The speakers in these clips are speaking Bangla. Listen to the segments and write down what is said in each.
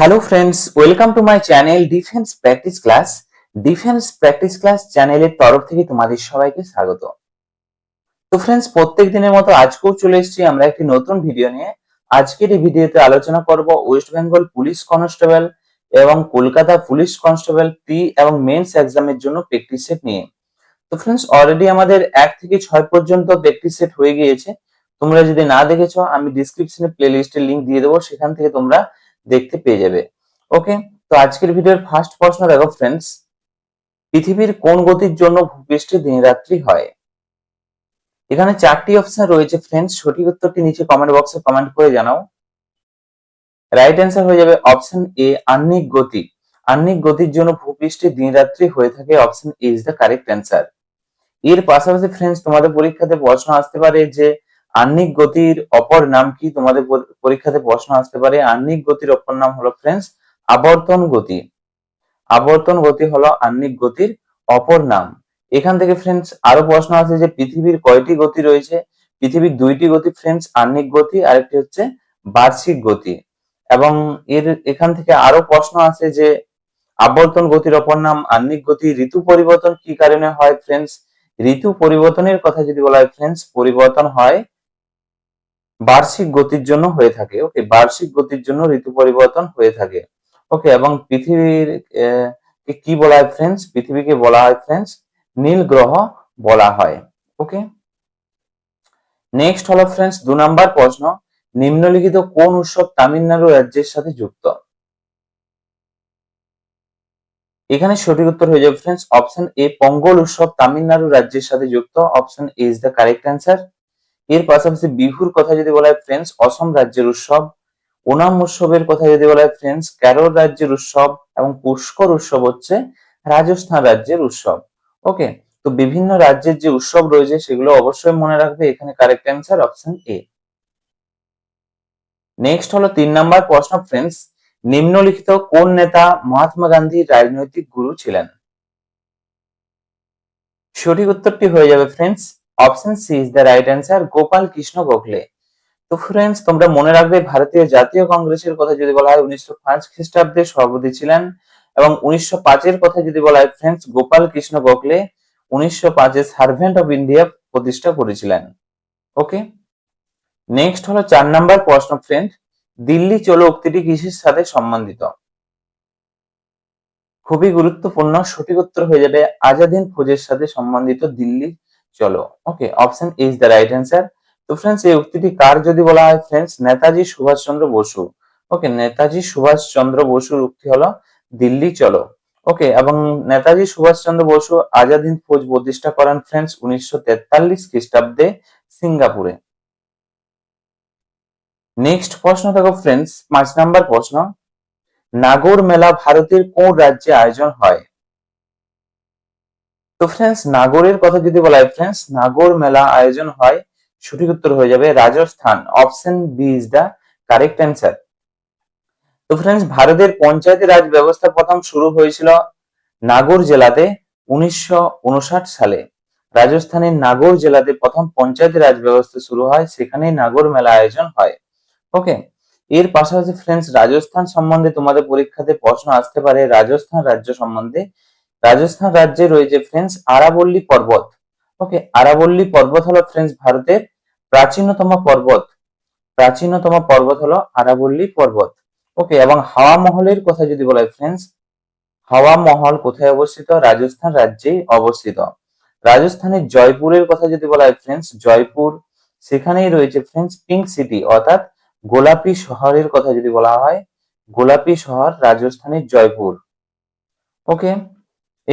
Hello friends welcome to my channel defence practice class defence practice class চ্যানেলের তরফ থেকে তোমাদের সবাইকে স্বাগত। তো ফ্রেন্ডস প্রত্যেক দিনের মতো আজকেও চলে এসেছি আমরা একটি নতুন ভিডিও নিয়ে। আজকের এই ভিডিওতে আলোচনা করব ওয়েস্ট বেঙ্গল পুলিশ কনস্টেবল এবং কলকাতা পুলিশ কনস্টেবল প্রি এবং মেন্স এক্সামের জন্য প্র্যাকটিস সেট নিয়ে। তো ফ্রেন্ডস অলরেডি আমাদের এক থেকে ছয় পর্যন্ত প্র্যাকটিস সেট হয়ে গিয়েছে। তোমরা যদি না দেখেছ, আমি ডিসক্রিপশনে প্লে লিস্টের লিঙ্ক দিয়ে দেবো। সেখান থেকে তোমরা দেখতে পেয়ে যাবে। ওকে তো আজকের ভিডিওর ফার্স্ট প্রশ্ন দেখো ফ্রেন্ডস পৃথিবীর কোন গতির জন্য ভূপৃষ্ঠে দিনরাত্রি হয়? এখানে চারটি অপশন রয়েছে ফ্রেন্ডস সঠিক উত্তরটি নিচে কমেন্ট বক্সে কমেন্ট করে জানাও। রাইট অ্যান্সার হয়ে যাবে অপশন এ আহ্নিক গতি। আহ্নিক গতির জন্য ভূপৃষ্ঠে দিনরাত্রি হয়ে থাকে option A is the correct answer এর পাশাপাশি ফ্রেন্ডস তোমাদের পরীক্ষাতে প্রশ্ন আসতে পারে যে আহ্নিক গতির অপর নাম কি? তোমাদের পরীক্ষাতে প্রশ্ন আসতে পারে। আহ্নিক গতির অপর নাম হলো ফ্রেন্ডস আবর্তন গতি। আবর্তন গতি হলো আহ্নিক গতির অপর নাম। এখান থেকে ফ্রেন্ডস আরও প্রশ্ন আছে যে পৃথিবীর কয়টি গতি রয়েছে? পৃথিবীর দুইটি গতি ফ্রেন্ডস আহ্নিক গতি, আরেকটি হচ্ছে বার্ষিক গতি। এবং এর এখান থেকে আরও প্রশ্ন আছে যে আবর্তন গতির অপর নাম আহ্নিক গতি, ঋতু পরিবর্তন কি কারণে হয় ফ্রেন্ডস ঋতু পরিবর্তনের কথা যদি বলা হয় ফ্রেন্ডস পরিবর্তন হয় বার্ষিক গতির জন্য হয়ে থাকে। ওকে বার্ষিক গতির জন্য ঋতু পরিবর্তন হয়ে থাকে। ওকে এবং পৃথিবীর কি বলা হয় ফ্রেন্ডস পৃথিবীকে বলা হয় ফ্রেন্ডস নীল গ্রহ বলা হয়। ওকে নেক্সট হলো ফ্রেন্ডস দু নাম্বার প্রশ্ন, নিম্নলিখিত কোন উৎসব তামিলনাড়ু রাজ্যের সাথে যুক্ত? এখানে সঠিক উত্তর হয়ে যাবে ফ্রেন্ডস অপশন এ পঙ্গল উৎসব তামিলনাড়ু রাজ্যের সাথে যুক্ত option A is the correct answer এর পাশাপাশি বিহুর কথা যদি বলা হয় ফ্রেন্ডস অসম রাজ্যের উৎসব, ওনাম উৎসবের কথা যদি বলা হয় ফ্রেন্ডস কেরল রাজ্যের উৎসব এবং পুষ্কর উৎসব হচ্ছে রাজস্থান রাজ্যের উৎসব। ওকে তো বিভিন্ন রাজ্যের যে উৎসব রয়েছে, সেগুলো অবশ্যই মনে রাখবে। এখানে correct answer option A next হলো তিন নাম্বার প্রশ্ন ফ্রেন্ডস নিম্নলিখিত কোন নেতা মহাত্মা গান্ধীর রাজনৈতিক গুরু ছিলেন? সঠিক উত্তরটি হয়ে যাবে friends option C is the right answer Gopal Krishna Gokhale তো ফ্রেন্ডস তোমরা মনে রাখবে, ভারতীয় জাতীয় কংগ্রেসের কথা যদি বলা হয়, উনিশশো পাঁচ খ্রিস্টাব্দে সভাপতি ছিলেন এবং উনিশশো পাঁচের কথা যদি বলা হয় ফ্রেন্ডস গোপাল কৃষ্ণ গোখলে উনিশশো পাঁচে সার্ভেন্ট অফ ইন্ডিয়া প্রতিষ্ঠা করেছিলেন। ওকে নেক্সট হলো চার নাম্বার প্রশ্ন ফ্রেন্ড দিল্লি চলো উক্তিটি কৃষির সাথে সম্বন্ধিত? খুবই গুরুত্বপূর্ণ, সঠিক উত্তর হয়ে যাবে, আজাদিন ফৌজের সাথে সম্বন্ধিত দিল্লি চলো okay option is the right answer তো ফ্রেন্ডস এই উক্তিটি কার যদি বলা হয়? ফ্রেন্ডস নেতাজি সুভাষচন্দ্র বসু। ওকে নেতাজি সুভাষচন্দ্র বসুর উক্তি হলো, দিল্লি চলো। ওকে এবং নেতাজি সুভাষচন্দ্র বসু আজাদ হিন্দ ফৌজ প্রতিষ্ঠা করেন ফ্রেন্ডস উনিশশো তেতাল্লিশ খ্রিস্টাব্দে সিঙ্গাপুরে। নেক্সট প্রশ্ন দেখো ফ্রেন্ডস পাঁচ নাম্বার প্রশ্ন। নাগর মেলা ভারতের কোন রাজ্যে আয়োজন হয়? তো ফ্রেন্ডস নাগরের কথা যদি বলা হয় ফ্রেন্ডস নাগর মেলা আয়োজন হয়, সঠিক উত্তর হয়ে যাবে Rajasthan. Option B is the correct answer তো ফ্রেন্ডস ভারতের পঞ্চায়েতি রাজ ব্যবস্থা প্রথম শুরু হয়েছিল নাগর জেলাতে উনিশশো সালে। রাজস্থানের নাগর জেলাতে প্রথম পঞ্চায়েত রাজ ব্যবস্থা শুরু হয়, সেখানে নাগর মেলা আয়োজন হয়। ওকে এর পাশাপাশি ফ্রেন্ডস রাজস্থান সম্বন্ধে তোমাদের পরীক্ষাতে প্রশ্ন আসতে পারে, রাজস্থান রাজ্য সম্বন্ধে। রাজস্থান রাজ্যে রয়েছে ফ্রেন্ডস আরাবল্লী পর্বত। ওকে আরাবল্লী পর্বত হলো ফ্রেন্ডস ভারতের প্রাচীনতম পর্বত। প্রাচীনতম পর্বত হলো আরাবল্লী পর্বত। ওকে এবং হাওয়া মহলের কথা যদি বলা হয় ফ্রেন্ডস হাওয়া মহল কোথায় অবস্থিত? রাজস্থান রাজ্যে অবস্থিত। রাজস্থানের জয়পুরের কথা যদি বলা হয় ফ্রেন্ডস জয়পুর, সেখানেই রয়েছে ফ্রেন্ডস পিঙ্ক সিটি অর্থাৎ গোলাপি শহরের কথা যদি বলা হয়, গোলাপি শহর রাজস্থানের জয়পুর। ওকে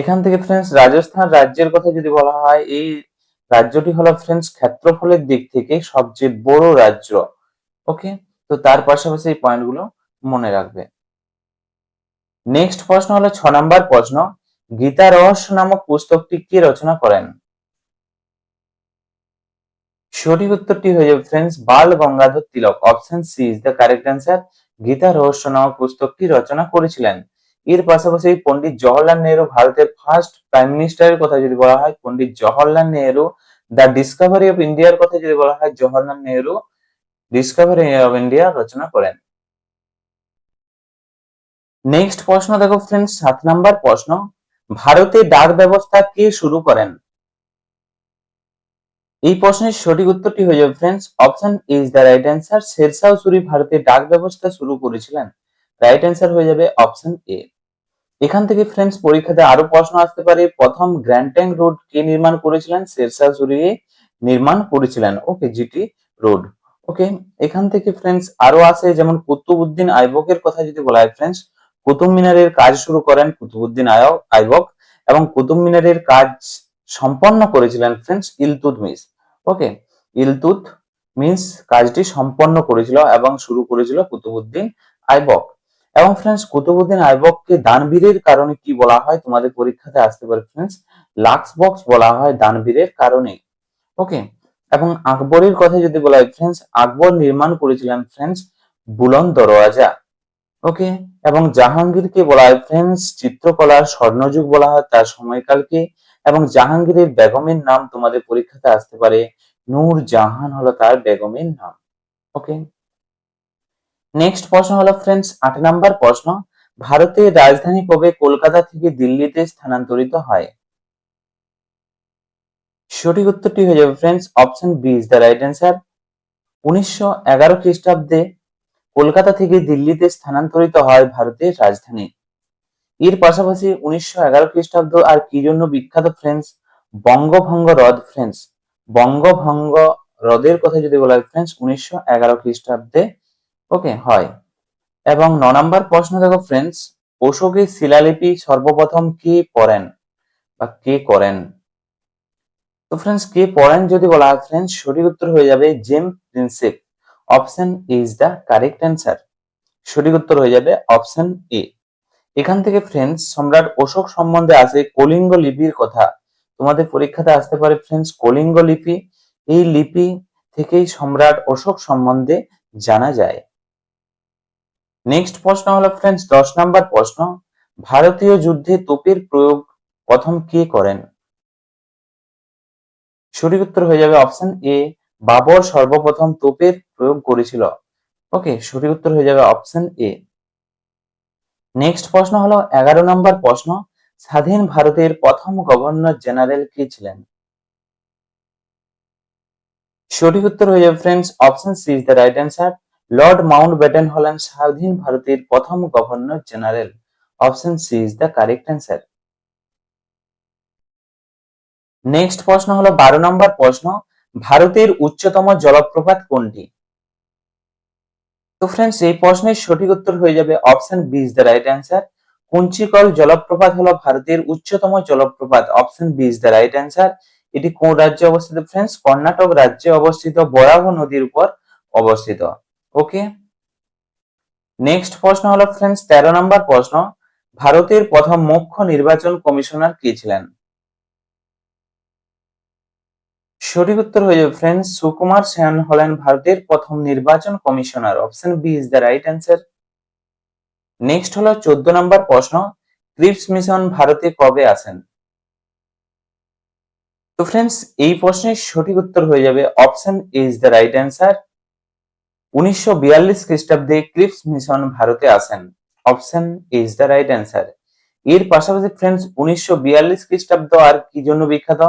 এখান থেকে ফ্রেন্ডস রাজস্থান রাজ্যের কথা যদি বলা হয়, এই রাজ্যটি হলো ফ্রেন্ডস ক্ষেত্রফলের দিক থেকে সবচেয়ে বড় রাজ্য। ওকে তো তার পাশাপাশি এই পয়েন্টগুলো মনে রাখবে। নেক্সট প্রশ্ন হলো ছ নম্বর প্রশ্ন, গীতা রহস্য নামক পুস্তকটি কে রচনা করেন? সঠিক উত্তরটি হয়ে যাবে friends Bal Gangadhar Tilak. Option C is the correct answer Gita Rahasya নামক পুস্তকটি রচনা করেছিলেন। এর পাশাপাশি পন্ডিত জওহরলাল নেহরু ভারতের ফার্স্ট প্রাইম মিনিস্টারের কথা যদি বলা হয় Pandit Jawaharlal Nehru the discovery of ইন্ডিয়ার কথা যদি বলা হয়, Jawaharlal Nehru discovery of India রচনা করেন। নেক্সট প্রশ্ন দেখো ফ্রেন্ডস সাত নাম্বার প্রশ্ন, ভারতে ডাক ব্যবস্থা কে শুরু করেন? এই প্রশ্নের সঠিক উত্তরটি হয়ে যাবে friends option is the right answer Sher Shah Suri ভারতে ডাক ব্যবস্থা শুরু করেছিলেন। রাইট অ্যান্সার হয়ে যাবে অপশন এ এখান থেকে ফ্রেন্ডস পরীক্ষাতে আরও প্রশ্ন আসতে পারে। প্রথম গ্র্যান্ড ট্যাঙ্ক রোড কে নির্মাণ করেছিলেন শেরশাহ সুরি নির্মাণ করেছিলেন। ওকে জিটি রোড ওকে এখান থেকে ফ্রেন্ডস আরও আছে যেমন কুতুবউদ্দিন আইবকের কথা যদি বলা হয় ফ্রেন্ডস কুতুব মিনারের কাজ শুরু করেন কুতুবউদ্দিন আইবক এবং কুতুব মিনারের কাজ সম্পন্ন করেছিলেন ফ্রেন্ডস ইলতুতমিশ ওকে ইলতুত মিন্স কাজটি সম্পন্ন করেছিল এবং শুরু করেছিল কুতুবউদ্দিন আইবক। এবং ফ্রেন্ডস কুতুবউদ্দিন আইবককে দানবীরের কারণে কি বলা হয়? তোমাদের পরীক্ষাতে আসতে পারে ফ্রেন্ডস লাক্স বক্স বলা হয় দানবীরের কারণে। ওকে এবং আকবরের কথা যদি বলা হয় ফ্রেন্ডস আকবর নির্মাণ করেছিলেন ফ্রেন্ডস বুলন দরওয়াজা। ওকে এবং জাহাঙ্গীরকে বলা হয় ফ্রেন্ডস চিত্রকলার স্বর্ণযুগ বলা হয় তার সময়কালকে। এবং জাহাঙ্গীরের বেগমের নাম তোমাদের পরীক্ষাতে আসতে পারে, নূর জাহান হলো তার বেগমের নাম। ওকে নেক্সট প্রশ্ন হলো ফ্রেন্ডস আট নাম্বার প্রশ্ন। ভারতের রাজধানী কবে কলকাতা থেকে দিল্লিতে স্থানান্তরিত হয়? সঠিক উত্তরটি হয়ে যাবে friends option B is the right answer উনিশশো এগারো খ্রিস্টাব্দে কলকাতা থেকে দিল্লিতে স্থানান্তরিত হয় ভারতের রাজধানী। এর পাশাপাশি উনিশশো এগারো খ্রিস্টাব্দ আর কি জন্য বিখ্যাত ফ্রেন্ডস বঙ্গভঙ্গ হ্রদ ফ্রেন্ডস বঙ্গভঙ্গ হ্রদের কথা যদি বলা হয় ফ্রেন্ডস উনিশশো এগারো খ্রিস্টাব্দে ওকে, হয়। এবং ন নম্বর প্রশ্ন, দেখো ফ্রেন্ডস অশোকের শিলালিপি সর্বপ্রথম কে পড়েন বা কে করেন? তো ফ্রেন্ডস কে পড়েন যদি বলা হয় ফ্রেন্ডস সঠিক উত্তর হয়ে যাবে জেম Princip. Option is the correct answer সঠিক উত্তর হয়ে যাবে অপশন এ এখান থেকে ফ্রেন্ডস সম্রাট অশোক সম্বন্ধে আছে কলিঙ্গ লিপির কথা। তোমাদের পরীক্ষাতে আসতে পারে ফ্রেন্ডস কলিঙ্গ লিপি। এই লিপি থেকেই সম্রাট অশোক সম্বন্ধে জানা যায়। নেক্সট প্রশ্ন হলো ফ্রেন্ডস দশ নাম্বার প্রশ্ন। ভারতীয় যুদ্ধে তোপের প্রয়োগ প্রথম কে করেন? সঠিক উত্তর হয়ে যাবে অপশন এ বাবর সর্বপ্রথম তোপের প্রয়োগ করেছিল। ওকে সঠিক উত্তর হয়ে যাবে অপশন এ নেক্সট প্রশ্ন হলো এগারো নম্বর প্রশ্ন, স্বাধীন ভারতের প্রথম গভর্নর জেনারেল কে ছিলেন? সঠিক উত্তর হয়ে যাবে friends option C is the right answer lord Mountbatten হলেন স্বাধীন ভারতের প্রথম governor general option C is the correct answer next প্রশ্ন হলো বারো নম্বর প্রশ্ন, ভারতের উচ্চতম জলপ্রপাত কোনটি? তো ফ্রেন্ডস এই প্রশ্নের সঠিক উত্তর হয়ে যাবে option B is the right answer Kunchikal জলপ্রপাত হলো ভারতের উচ্চতম জলপ্রপাত। Option B is the right answer এটি কোন রাজ্যে অবস্থিত? ফ্রেন্ডস কর্ণাটক রাজ্যে অবস্থিত বরাহ নদীর উপর অবস্থিত। ওকে নেক্সট প্রশ্ন হলো ফ্রেন্ডস তেরো নম্বর প্রশ্ন, ভারতের প্রথম মুখ্য নির্বাচন কমিশনার কে ছিলেন? সঠিক উত্তর হয়ে যাবে ফ্রেন্ডস সুকুমার সেন হলেন ভারতের প্রথম নির্বাচন commissioner. Option B is the right answer next হলো চোদ্দ নম্বর প্রশ্ন, ক্রিপস মিশন ভারতে কবে আসেন? তো ফ্রেন্ডস এই প্রশ্নের সঠিক উত্তর হয়ে যাবে option is the right answer উনিশশো বিয়াল্লিশ খ্রিস্টাব্দে ক্রিপস মিশন ভারতে আসেন। Option is the right answer. এর পাশাপাশি ফ্রেন্ডস, উনিশশো বিয়াল্লিশ খ্রিস্টাব্দ আর কি জন্য বিখ্যাত?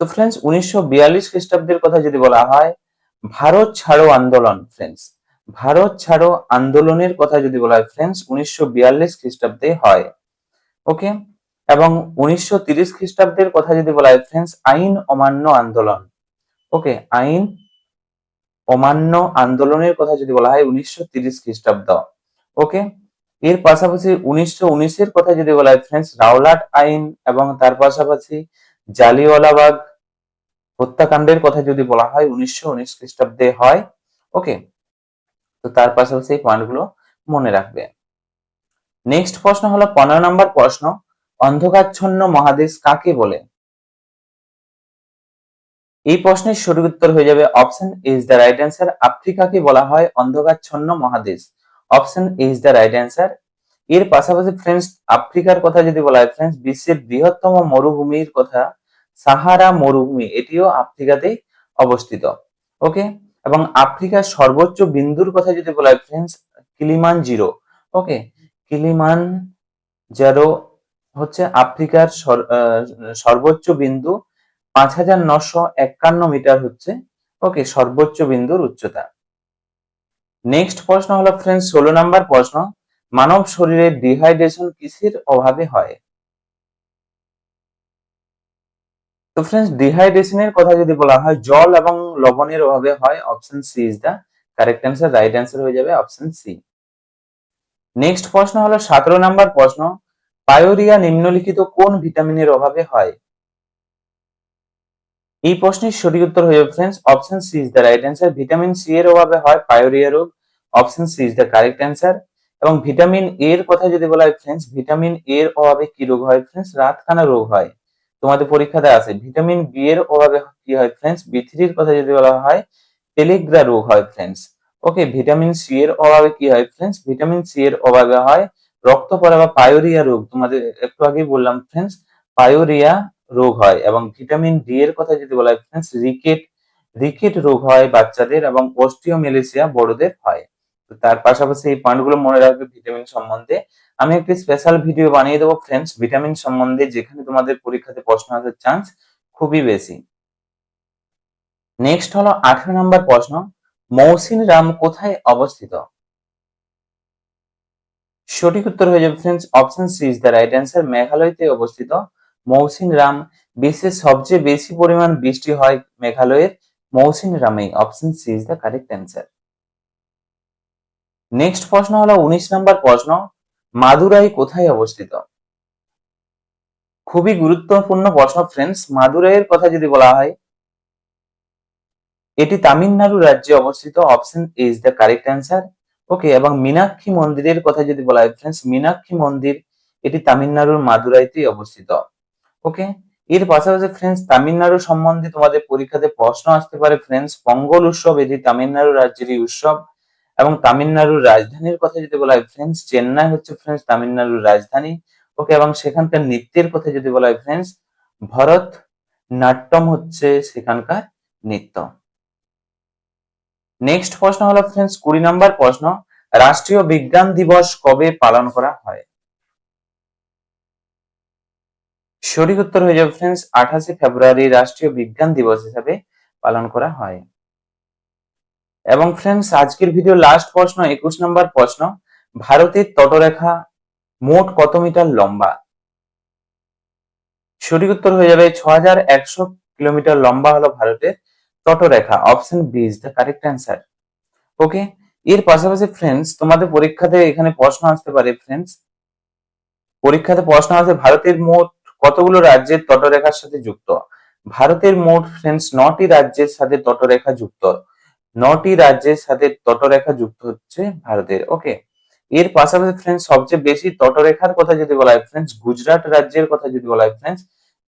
তো ফ্রেন্ডস, উনিশশো বিয়াল্লিশ খ্রিস্টাব্দের কথা যদি বলা হয়, ভারত ছাড়ো আন্দোলন, ফ্রেন্ডস। ভারত ছাড়ো আন্দোলনের কথা যদি বলা হয়, ফ্রেন্ডস, উনিশশো বিয়াল্লিশ খ্রিস্টাব্দে হয়। ওকে? এবং উনিশশো খ্রিস্টাব্দের কথা যদি বলা হয়, ফ্রেন্ডস, আইন অমান্য আন্দোলন। ওকে? আইন অমান্য আন্দোলনের কথা যদি বলা হয় উনিশশো তিরিশ খ্রিস্টাব্দ। ওকে এর পাশাপাশি উনিশশো উনিশের কথা যদি বলা হয় ফ্রেন্ডস রাওলাট আইন এবং তার পাশাপাশি জালিওয়ালাবাগ হত্যাকাণ্ডের কথা যদি বলা হয়, উনিশশো উনিশ খ্রিস্টাব্দে হয়। ওকে তো তার পাশাপাশি এই পয়েন্টগুলো মনে রাখবে। নেক্সট প্রশ্ন হলো, পনেরো নম্বর প্রশ্ন, অন্ধকারচ্ছন্ন মহাদেশ কাকে বলে? এই প্রশ্নের সঠিক উত্তর হয়ে যাবে option is the right answer আফ্রিকাকে বলা হয়? অন্ধকারচ্ছন্ন মহাদেশ। Option is the right answer এর পাশাপাশি ফ্রেন্ডস আফ্রিকার কথা যদি বলা হয় ফ্রেন্ডস বিশ্বের বৃহত্তম মরুভূমির কথা, সাহারা মরুভূমি, এটিও আফ্রিকাতে অবস্থিত। ওকে? এবং আফ্রিকার সর্বোচ্চ বিন্দুর কথা যদি বলা হয় friends Kylian zero okay? Kylian জারো হচ্ছে আফ্রিকার সর্বোচ্চ বিন্দু পাঁচ হাজার নশো একান্ন মিটার হচ্ছে। ওকে, সর্বোচ্চ বিন্দুর উচ্চতা। নেক্সট প্রশ্ন হলো ফ্রেন্ডস ষোলো নাম্বার প্রশ্ন, মানব শরীরে ডিহাইড্রেশন কিসের অভাবে হয়? তো ফ্রেন্ডস ডিহাইড্রেশনের কথা যদি বলা হয়, জল এবং লবণের অভাবে হয় option C is the correct answer right answer হয়ে যাবে অপশন সি নেক্সট প্রশ্ন হলো, সতেরো নাম্বার প্রশ্ন, পায়োরিয়া নিম্নলিখিত কোন ভিটামিনের অভাবে হয়? এই প্রশ্নের সঠিক উত্তর হয়ে friends option C is the right answer vitamin C এর অভাবে হয় পায়োরিয়া রোগ। Option C is the correct answer এবং ভিটামিন এ এর কথা যদি বলা হয় ফ্রেন্ডস ভিটামিন এ এর অভাবে কি রোগ হয় ফ্রেন্ডস রাতকানা রোগ হয়। তোমাদের পরীক্ষাতে আছে। ভিটামিন বি এর অভাবে কি হয় ফ্রেন্ডস বি থ্রির কথা যদি বলা হয় টেলিগ্রা রোগ হয় ফ্রেন্ডস ওকে ভিটামিন সি এর অভাবে কি হয় ফ্রেন্ডস ভিটামিন সি এর অভাবে হয় রক্ত পড়া বা পায়োরিয়া রোগ। তোমাদের একটু আগেই বললাম ফ্রেন্ডস পায়োরিয়া রোগ হয় এবং ভিটামিন ডি এর কথা যদি বলা হয় ফ্রেন্ডস রিকেট রিকেট রোগ হয় বাচ্চাদের এবং অস্টিওমেলেসিয়া বড়দের হয়। তো তার পাশাপাশি এই পয়েন্টগুলো মনে রাখবে ভিটামিন সম্বন্ধে। আমি একটি স্পেশাল ভিডিও বানিয়ে দেবো ফ্রেন্ডস ভিটামিন সম্বন্ধে, যেখানে তোমাদের পরীক্ষাতে প্রশ্ন আসার চান্স খুবই বেশি। নেক্সট হলো আঠারো নম্বর প্রশ্ন, মৌসিন রাম কোথায় অবস্থিত? সঠিক উত্তর হয়ে যাবে friends option C is the right answer মেঘালয়তে অবস্থিত। মৌসিন রাম বিশ্বের সবচেয়ে বেশি পরিমাণ বৃষ্টি হয় মেঘালয়ের। Mawsynram option C is the correct answer next প্রশ্ন হলো উনিশ নম্বর প্রশ্ন, মাদুরাই কোথায় অবস্থিত? খুবই গুরুত্বপূর্ণ প্রশ্ন ফ্রেন্ডস মাদুরাইয়ের কথা যদি বলা হয়, এটি তামিলনাড়ু রাজ্যে অবস্থিত option is the correct answer okay এবং মীনাক্ষী মন্দিরের কথা যদি বলা হয় ফ্রেন্ডস মীনাক্ষী মন্দির, এটি তামিলনাড়ুর মাদুরাইতেই অবস্থিত। ওকে এর পাশাপাশি ফ্রেন্ডস তামিলনাড়ু সম্বন্ধে তোমাদের পরীক্ষাতে প্রশ্ন আসতে পারে ফ্রেন্ডস পঙ্গল উৎসব, এটি তামিলনাড়ু রাজ্যেরই উৎসব। এবং তামিলনাড়ুর রাজধানীর কথা যদি বলা হয় ফ্রেন্ডস চেন্নাই হচ্ছে ফ্রেন্ডস তামিলনাড়ুর রাজধানী। ওকে এবং সেখানকার নৃত্যের কথা যদি বলা হয় ফ্রেন্ডস ভরত নাট্যম হচ্ছে সেখানকার নৃত্য। নেক্সট প্রশ্ন হলো ফ্রেন্ডস কুড়ি নম্বর প্রশ্ন, রাষ্ট্রীয় বিজ্ঞান দিবস কবে পালন করা হয়? সঠিক উত্তর হয়ে যাবে ফ্রেন্ডস আঠাশে ফেব্রুয়ারি রাষ্ট্রীয় বিজ্ঞান দিবস হিসাবে পালন করা হয়। এবং ফ্রেন্ডস আজকের ভিডিও লাস্ট প্রশ্ন, একুশ নম্বর প্রশ্ন, ভারতের তটরেখা মোট কত মিটার লম্বা? সঠিক উত্তর হয়ে যাবে ছ হাজার একশো কিলোমিটার লম্বা হলো ভারতের তটরেখা। Option B is the correct answer okay এর পাশাপাশি ফ্রেন্ডস তোমাদের পরীক্ষাতে এখানে প্রশ্ন আসতে পারে ফ্রেন্ডস পরীক্ষাতে প্রশ্ন আসে, ভারতের মোট কতগুলো রাজ্যের তটরেখার সাথে যুক্ত? ভারতের মোট ফ্রেন্ডস নটি রাজ্যের সাথে তটরেখা যুক্ত। নটি রাজ্যের সাথে তটরেখা যুক্ত হচ্ছে ভারতের। ওকে এর পাশাপাশি ফ্রেন্ডস সবচেয়ে বেশি তটরেখার কথা যদি বলা হয় ফ্রেন্ডস গুজরাট রাজ্যের কথা যদি বলা হয় ফ্রেন্ডস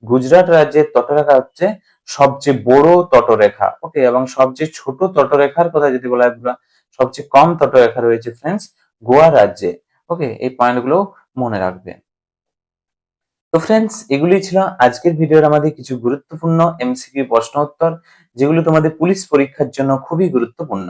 গুজরাট রাজ্যের তটরেখা হচ্ছে সবচেয়ে বড় তটরেখা। ওকে এবং সবচেয়ে ছোট তটরেখার কথা যদি বলা হয়, সবচেয়ে কম তটরেখা রয়েছে ফ্রেন্ডস গোয়া রাজ্যে। ওকে এই পয়েন্টগুলো মনে রাখবে তো ফ্রেন্ডস এগুলি ছিল আজকের ভিডিওর আমাদের কিছু গুরুত্বপূর্ণ এমসিকিউ প্রশ্ন উত্তর, যেগুলো তোমাদের পুলিশ পরীক্ষার জন্য খুবই গুরুত্বপূর্ণ।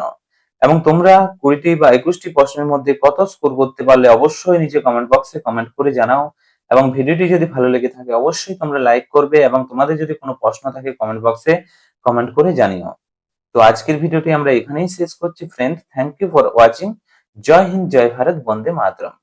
এবং তোমরা কুড়িটি বা একুশটি প্রশ্নের মধ্যে কত স্কোর করতে পারলে অবশ্যই নিচে কমেন্ট বক্সে কমেন্ট করে জানাও। এবং ভিডিওটি যদি ভালো লেগে থাকে, অবশ্যই তোমরা লাইক করবে এবং তোমাদের যদি কোনো প্রশ্ন থাকে কমেন্ট বক্সে কমেন্ট করে জানিও। তো আজকের ভিডিওটি আমরা এখানেই শেষ করছি। Friend thank you for watching Jai Hind, Jai Bharat, Vande Mataram.